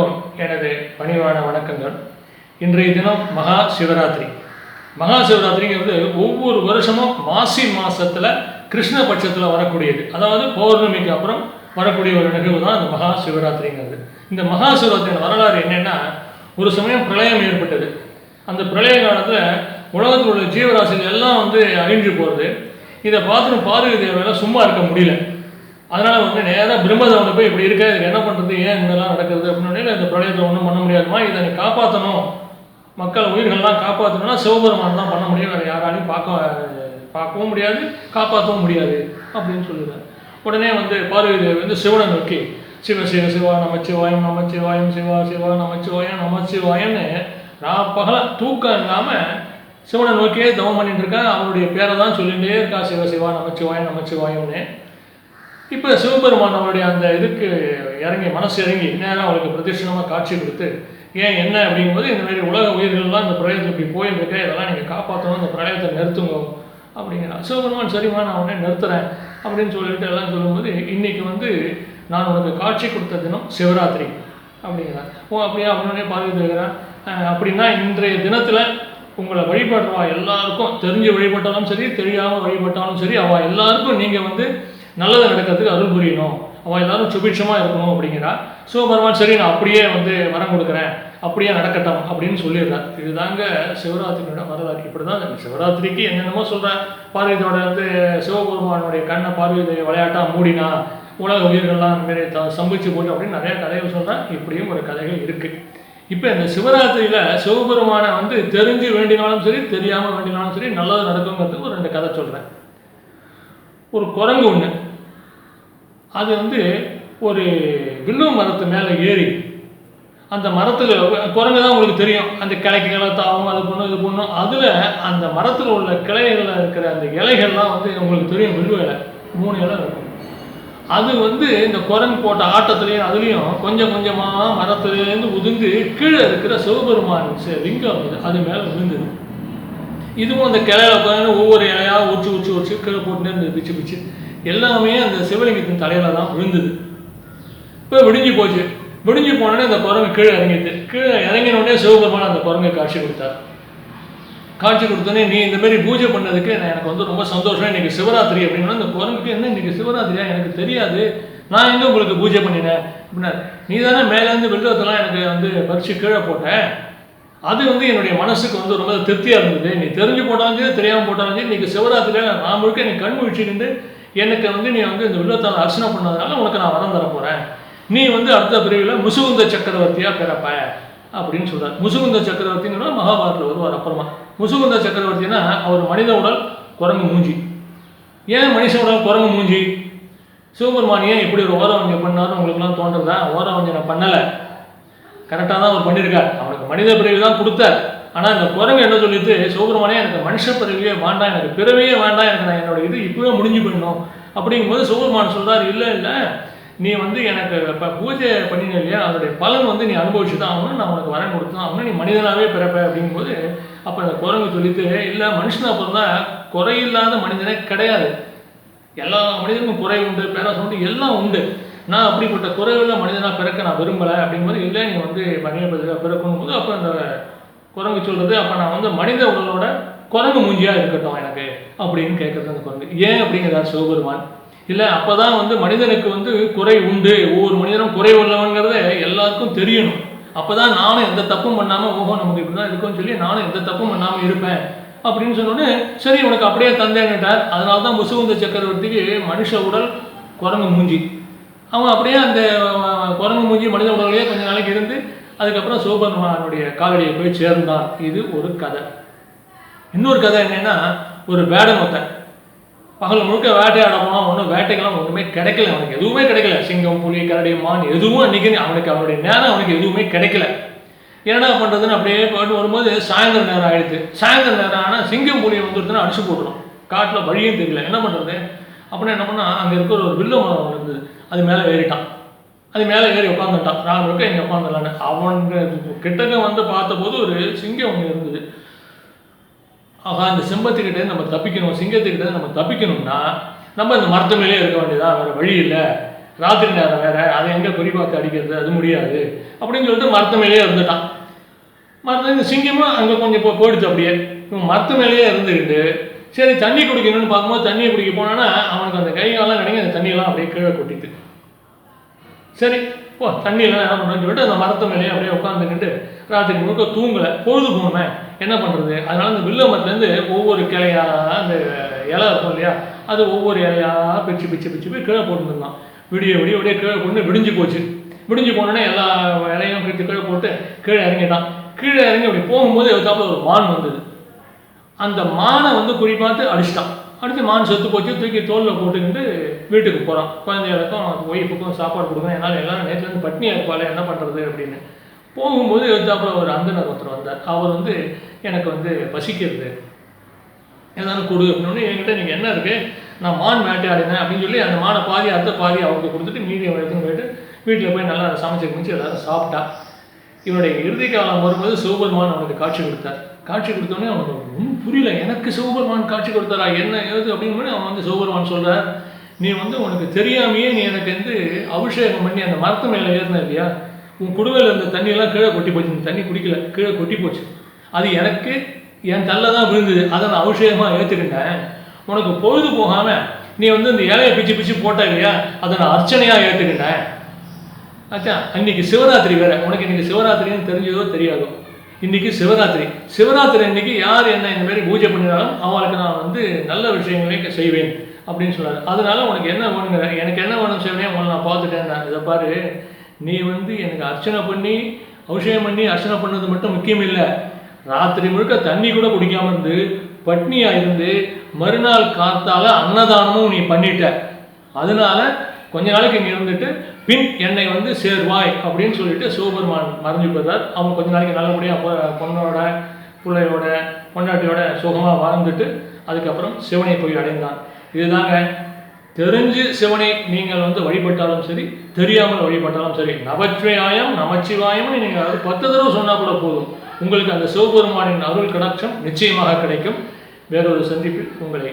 அனைவருக்கும் எனது பணிவான வணக்கங்கள். இன்றைய தினம் மகா சிவராத்திரி. மகா சிவராத்திரிங்கிறது ஒவ்வொரு வருஷமும் மாசி மாதத்தில் கிருஷ்ணபட்சத்தில் வரக்கூடியது. அதாவது பௌர்ணமிக்கு அப்புறம் வரக்கூடிய ஒரு நிகழ்வு தான் இந்த மகா சிவராத்திரிங்கிறது. இந்த மகா சிவராத்திரியின் வரலாறு என்னென்னா ஒரு சமயம் பிரளயம் ஏற்பட்டது. அந்த பிரளய காலத்தில் உலகத்தில் உள்ள ஜீவராசிகள் எல்லாம் வந்து அழிஞ்சு போகிறது இதை பார்த்துட்டு பார்வதி தேவையெல்லாம் சும்மா இருக்க முடியல. அதனால் வந்து நேராக பிரம்மதேவனை போய் இப்படி இருக்க இதுக்கு என்ன பண்ணுறது ஏன் இதெல்லாம் நடக்கிறது அப்படின்னு இந்த பிரளயத்தை ஒன்றும் பண்ண முடியாதுமா இதை காப்பாற்றணும் மக்கள் உயிர்கள்லாம் காப்பாற்றணும்னா சிவபெருமான் தான் பண்ண முடியும் வேறு யாராலையும் பார்க்க பார்க்கவும் முடியாது காப்பாற்றவும் முடியாது அப்படின்னு சொல்லுறாரு உடனே வந்து பார்வதி தேவி வந்து சிவனை நோக்கி சிவ சிவ சிவா நமச்சிவாயம் நமச்சிவாயம் சிவா சிவா நமச்சிவாயம் நமச்சிவாயம்னு நான் பகல தூக்கம் இல்லாமல் சிவனை நோக்கியே தவம் பண்ணிட்டு இருக்கேன் அவருடைய பேரை தான் சொல்லிகிட்டே இருக்கா சிவ சிவா நமச்சிவாயம் நமச்சிவாயம்னு. இப்போ சிவபெருமான் அவருடைய அந்த இதுக்கு இறங்கி மனசு இறங்கி நேரம் அவருக்கு பிரதிஷ்டமாக காட்சி கொடுத்து ஏன் என்ன அப்படிங்கும்போது இந்த மாதிரி உலக உயிர்கள்லாம் இந்த பிரளயத்தில் இப்படி போயிட்டு இதெல்லாம் நீங்கள் காப்பாற்றணும் இந்த பிரளயத்தை நிறுத்துங்க அப்படிங்கிறான். சிவபெருமான் சரிம்மா நான் உடனே நிறுத்துறேன் அப்படின்னு சொல்லிட்டு எல்லாம் சொல்லும்போது இன்றைக்கி வந்து நான் உனக்கு காட்சி கொடுத்த தினம் சிவராத்திரி அப்படிங்கிறான். ஓ அப்படியா? அப்படின்னே பார்த்துட்டு இருக்கிறேன். அப்படின்னா இன்றைய தினத்தில் உங்களை வழிபடுறவா எல்லாருக்கும் தெரிஞ்சு வழிபட்டாலும் சரி தெரியாமல் வழிபட்டாலும் சரி அவள் எல்லாருக்கும் நீங்கள் வந்து நல்லது நடக்கிறதுக்கு அருள் புரியணும். அவன் எல்லாரும் சுபிட்சமாக இருக்கணும் அப்படிங்கிறா. சிவபெருமான் சரி நான் அப்படியே வந்து வரம் கொடுக்குறேன். அப்படியே நடக்கட்டும் அப்படின்னு சொல்லிடுறார். இதுதாங்க சிவராத்திரியோட வரலாறு. இப்படி தான் சிவராத்திரிக்கு என்னென்னமோ சொல்கிறேன் பார்வதியோட வந்து சிவபெருமானுடைய கண்ணை பார்வதி விளையாட்டாக மூடினா உலக உயிர்கள்லாம் அந்த மாதிரி த சம்பிச்சு போட்டு அப்படின்னு நிறைய கதைகள் சொல்கிறேன் இப்படியும் ஒரு கதைகள் இருக்குது இப்போ இந்த சிவராத்திரியில் சிவபெருமானை வந்து தெரிஞ்சு வேண்டினாலும் சரி தெரியாமல் வேண்டினாலும் சரி நல்லது நடக்குங்கிறதுக்கு ஒரு ரெண்டு கதை சொல்கிறேன் ஒரு குரங்கு ஒன்று அது வந்து ஒரு வில்லு மரத்து மேலே ஏறி அந்த மரத்தில் குரங்கு தான் உங்களுக்கு தெரியும். அந்த கிளைக்கு கிளை தாவும் அது பண்ணும் இது பண்ணும் அதில் அந்த மரத்தில் உள்ள கிளைகளில் இருக்கிற அந்த இலைகள்லாம் வந்து உங்களுக்கு தெரியும். வில்லு இலை. மூணு இலை இருக்கும். அது வந்து இந்த குரங்கு போட்ட ஆட்டத்துலேயும் அதுலேயும் கொஞ்சம் கொஞ்சமாக மரத்துலேருந்து உதிர்ந்து கீழே இருக்கிற சிவபெருமான் லிங்கம் அது அது மேலே விழுந்தது இதுவும் அந்த கிளையில உட்காந்து ஒவ்வொரு கீழே போட்டுனே இருந்தது பிச்சு பிச்சு. எல்லாமே அந்த சிவலிங்கத்தின் தலையில தான் விழுந்தது. இப்போ விடிஞ்சு போச்சு. விடிஞ்சு போனோடனே அந்த குரங்கு கீழே இறங்கிட்டு கீழே இறங்கின உடனே சிவபெருமான் அந்த குரங்கை காட்சி கொடுத்தார். காட்சி கொடுத்தோன்னே நீ இந்த மாதிரி பூஜை பண்ணதுக்கு நான் எனக்கு வந்து ரொம்ப சந்தோஷம். இன்னைக்கு சிவராத்திரி அப்படின்னா அந்த குரங்குக்கு என்ன இன்னைக்கு சிவராத்திரியா? எனக்கு தெரியாது. நான் எங்கே உங்களுக்கு பூஜை பண்ணினேன்? அப்படின்னா நீ தானே மேலேருந்து வெள்ளத்தெல்லாம் எனக்கு வந்து பறிச்சு கீழே போட்டேன் அது வந்து என்னுடைய மனசுக்கு வந்து ரொம்ப திருப்தியாக இருந்தது. நீ தெரிஞ்சு போட்டாலும் தெரியாமல் போட்டாலும் சரி இன்னைக்கு சிவராத்திரியில் நான் முழுக்க நீ கண் நின்று எனக்கு வந்து நீ வந்து இந்த வில்லத்தால் அர்ச்சனை பண்ணதுனால உனக்கு நான் வரம் தர போகிறேன் நீ வந்து அடுத்த பிரிவில் முசுகுந்த சக்கரவர்த்தியாக பிறப்ப அப்படின்னு சொல்கிறார் முசுகுந்த சக்கரவர்த்திங்கன்னா மகாபாரத்தில் வருவார் அப்புறமா. முசுகுந்த சக்கரவர்த்தினா அவர் மனித உடல் குரங்கு மூஞ்சி. ஏன் மனுஷ உடல் குரங்கு மூஞ்சி? சிவபெருமான் ஏன் இப்படி ஒரு ஓரவஞ்சம் பண்ணாருன்னு உங்களுக்குலாம் தோன்றதா? ஓரவஞ்சனை பண்ணலை. கரெக்டாக தான் அவர் பண்ணியிருக்கார் அவனுக்கு மனித பிறவி தான் கொடுத்தார். ஆனால் இந்த குரங்கு என்ன சொல்லிட்டு சிவபெருமானே எனக்கு மனுஷ பிறவியே வேண்டாம் எனக்கு பிறவியே வேண்டாம் எனக்கு நான் என்னோட இது இப்போவே முடிஞ்சு போயிடணும். அப்படிங்கும்போது சிவபெருமான் சொல்கிறார் இல்லை இல்லை நீ வந்து எனக்கு இப்போ பூஜை பண்ணின இல்லையா? அதோடைய பலன் வந்து நீ அனுபவிச்சு தான் ஆகணும். நான் உனக்கு வரன் கொடுத்தான் ஆகணும். நீ மனிதனாகவே பிறப்ப. அப்படிங்கும்போது அப்போ அந்த குரங்கு சொல்லிட்டு இல்லை மனுஷனாக பிறந்தா குறையில்லாத மனிதனே கிடையாது. எல்லா மனிதனுக்கும் குறை உண்டு பேராசை உண்டு எல்லாம் உண்டு. நான் அப்படிப்பட்ட குறைவுள்ள மனிதனாக பிறக்க நான் விரும்பலை அப்படிங்கும்போது இல்லை நீங்கள் வந்து மனித பிறக்கணும் போது அப்போ அந்த குரங்கு சொல்கிறது அப்போ நான் வந்து மனித உடலோட குரங்கு மூஞ்சியாக இருக்கட்டும் எனக்கு அப்படின்னு கேட்குறது அந்த குரங்கு. ஏன் அப்படிங்கிறார் சிவபெருமான்? இல்லை அப்போ தான் வந்து மனிதனுக்கு வந்து குறை உண்டு. ஒவ்வொரு மனிதனும் குறை உள்ளவங்கிறத எல்லாருக்கும் தெரியணும். அப்போ தான் நானும் எந்த தப்பும் பண்ணாமல் ஓஹோ நமக்கு இப்படி தான் இருக்கும்னு சொல்லி நானும் எந்த தப்பும் பண்ணாமல் இருப்பேன் அப்படின்னு சொன்னோடனே சரி உனக்கு அப்படியே தந்தேன்னுட்டார். அதனால தான் முசுகுந்த சக்கரவர்த்திக்கு மனுஷ உடல் குரங்கு மூஞ்சி. அவன் அப்படியே அந்த குரங்கு மூஞ்சி மனித உடலையே கொஞ்ச நாளைக்கு இருந்து அதுக்கப்புறம் சிவபெருமானுடைய காலடியை போய் சேர்ந்தான். இது ஒரு கதை. இன்னொரு கதை என்னன்னா ஒரு வேடன் ஒருத்தன். பகல் முழுக்க வேட்டையாட போனால் ஒன்றும் வேட்டைக்கெல்லாம் ஒன்றுமே கிடைக்கல அவனுக்கு. எதுவுமே கிடைக்கல. சிங்கம் புலி கரடி மான் எதுவும் அன்றைக்கி அவனுக்கு அவனுடைய நேரம் அவனுக்கு எதுவுமே கிடைக்கல. என்னடா பண்ணுறதுன்னு அப்படியே போயிட்டு வரும்போது சாயந்தரம் நேரம் ஆகிடுச்சு சாயந்தரம் நேரம் ஆனால் சிங்கம் புலியை வந்துருதுன்னு அடிச்சு போட்டுரும். காட்டில் வழியும் தெரியல. என்ன பண்ணுறது அப்புறம் என்ன பண்ணால் அங்கே இருக்கிற ஒரு வில்ல மரம் ஒன்று இருந்தது அது மேலே ஏறிட்டான். அது மேலே ஏறி உட்காந்துட்டான் நான் இருக்க இங்கே உட்காந்துலான்னு அவன் கிட்டக்க வந்து பார்த்தபோது ஒரு சிங்கம் ஒன்று இருந்தது ஆகா இந்த சிம்பத்துக்கிட்டே நம்ம தப்பிக்கணும். சிங்கத்துக்கிட்டே நம்ம தப்பிக்கணும்னா நம்ம இந்த மரத்து மேலே இருக்க வேண்டியதா? வேறு வழி இல்லை. ராத்திரி நேரம் வேறு. அதை எங்கே குறி பார்த்து அடிக்கிறது? அது முடியாது. அப்படின்னு சொல்லிட்டு மரத்து மேலேயே இருந்துட்டான். மரத்து இந்த சிங்கமும் அங்கே கொஞ்சம் போ போயிடுச்சு அப்படியே. மரத்து மேலேயே இருந்துக்கிட்டு சரி தண்ணி குடிக்கணும்னு பார்க்கும்போது தண்ணியை குடிக்க போனான்னா அவனுக்கு அந்த கை காலம் அந்த தண்ணியெல்லாம் அப்படியே கீழே கொட்டிட்டு. சரி போ தண்ணியெல்லாம் என்ன பண்ணுறேன்னு சொல்லிட்டு அந்த மரத்து மேலேயே அப்படியே உட்காந்துக்கிட்டு ராத்திரி முழுக்க தூங்கலை. பொழுது போகணுமே என்ன பண்ணுறது? அதனால் அந்த வில்ல மரத்துலேருந்து ஒவ்வொரு கிளையாக அந்த இலை இருக்கும் இல்லையா அது ஒவ்வொரு இலையாக பிச்சு பிச்சு பிச்சு போய் கீழே போட்டுருந்தான் விடிய விடிய விடிய கீழே போட்டு விடிஞ்சு போச்சு. விடிஞ்சு போனோடனே எல்லா இலையும் பிடித்து கீழே போட்டு கீழே இறங்கிட்டான். கீழே இறங்கி அப்படி போகும்போது எதிர்த்தாப்புல ஒரு மான் வந்தது. அந்த மானை வந்து குறிப்பாத்து அடிச்சிட்டான். அடித்து மான் செத்து போச்சு தூக்கி தோலில் போட்டுக்கிட்டு வீட்டுக்கு போகிறான் குழந்தைகளுக்கும் ஒய்ஃபுக்கும் சாப்பாடு கொடுக்கணும். என்னால் எல்லாரும் நேற்றுலேருந்து பட்னியாக இருப்பாள் என்ன பண்ணுறது அப்படின்னு. போகும்போது எதிர்த்தாப்புல ஒரு அந்தனர் ஒருத்தர் வந்தார். அவர் வந்து எனக்கு வந்து பசிக்கிறது. ஏதாவது கொடு அப்படின்னு. என்கிட்ட நீங்கள் என்ன இருக்குது நான் மான் வேட்டையாடினேன் அப்படின்னு சொல்லி அந்த மானை பாதி அத்தை பாதி அவருக்கு கொடுத்துட்டு மீதி அவன் எடுத்துன்னு போயிட்டு வீட்டில் போய் நல்லா சமைச்சு முடிச்சு எல்லாரும் சாப்பிட்டா. இவனுடைய இறுதி காலம் வரும்போது சிவபெருமான் அவனுக்கு காட்சி கொடுத்தார். காட்சி கொடுத்தோடனே அவனுக்கு ஒன்றும் புரியல. எனக்கு சிவபெருமான் காட்சி கொடுத்தாரா? என்ன ஏது அப்படின்னு அவன் வந்து சிவபெருமான் சொல்கிறார் நீ வந்து உனக்கு தெரியாமையே நீ எனக்கு வந்து அபிஷேகம் பண்ணி அந்த மரத்து மேலே ஏறின இல்லையா? உன் குடுவையில் இருந்த தண்ணியெல்லாம் கீழே கொட்டி போச்சு. நீ தண்ணி குடிக்கல. கீழே கொட்டி போச்சு. அது எனக்கு என் தள்ள தான் விழுந்தது. அதை நான் அபிஷேகமாக ஏற்றுக்கிட்டேன் உனக்கு பொழுது போகாமல் நீ வந்து இந்த இலையை பிச்சு பிச்சு போட்ட இல்லையா? அதை நான் அர்ச்சனையாக ஏற்றுக்கிட்டேன் அச்சா அன்னைக்கு சிவராத்திரி வேற. உனக்கு இன்னைக்கு சிவராத்திரின்னு தெரிஞ்சதோ தெரியாதோ? இன்னைக்கு சிவராத்திரி. சிவராத்திரி அன்னைக்கு யார் என்ன இந்த மாதிரி பூஜை பண்ணினாலும் அவளுக்கு நான் வந்து நல்ல விஷயங்களே செய்வேன் அப்படின்னு சொன்னார் அதனால உனக்கு என்ன வேணுங்கிற எனக்கு என்ன வேணும் செய்வேன் உங்களை நான் பார்த்துட்டேன் நான். இதை பாரு நீ வந்து எனக்கு அர்ச்சனை பண்ணி அபிஷேகம் பண்ணி அர்ச்சனை பண்ணது மட்டும் முக்கியம் இல்லை. ராத்திரி முழுக்க தண்ணி கூட குடிக்காம இருந்து பட்னியாக இருந்து மறுநாள் காத்தால அன்னதானமும் நீ பண்ணிட்ட. அதனால கொஞ்ச நாளைக்கு இங்கே இருந்துட்டு பின் என்னை வந்து சேர்வாய் அப்படின்னு சொல்லிட்டு சிவபெருமான் மறைஞ்சு போயிட்டார் அவன் கொஞ்ச நாளைக்கு நல்லபடியாக பொண்ணோட பிள்ளையோட பொண்டாட்டியோட சுகமாக வாழ்ந்துட்டு அதுக்கப்புறம் சிவனை போய் அடைந்தான். இதுதாங்க தெரிஞ்சு சிவனை நீங்கள் வந்து வழிபட்டாலும் சரி தெரியாமல் வழிபட்டாலும் சரி நவச்சிவாயம் நமச்சிவாயம்னு நீங்கள் அது பத்து தடவை சொன்னால் கூட போதும். உங்களுக்கு அந்த சிவபெருமானின் அருள் கடாட்சம் நிச்சயமாக கிடைக்கும். வேறொரு சந்திப்பில் உங்களை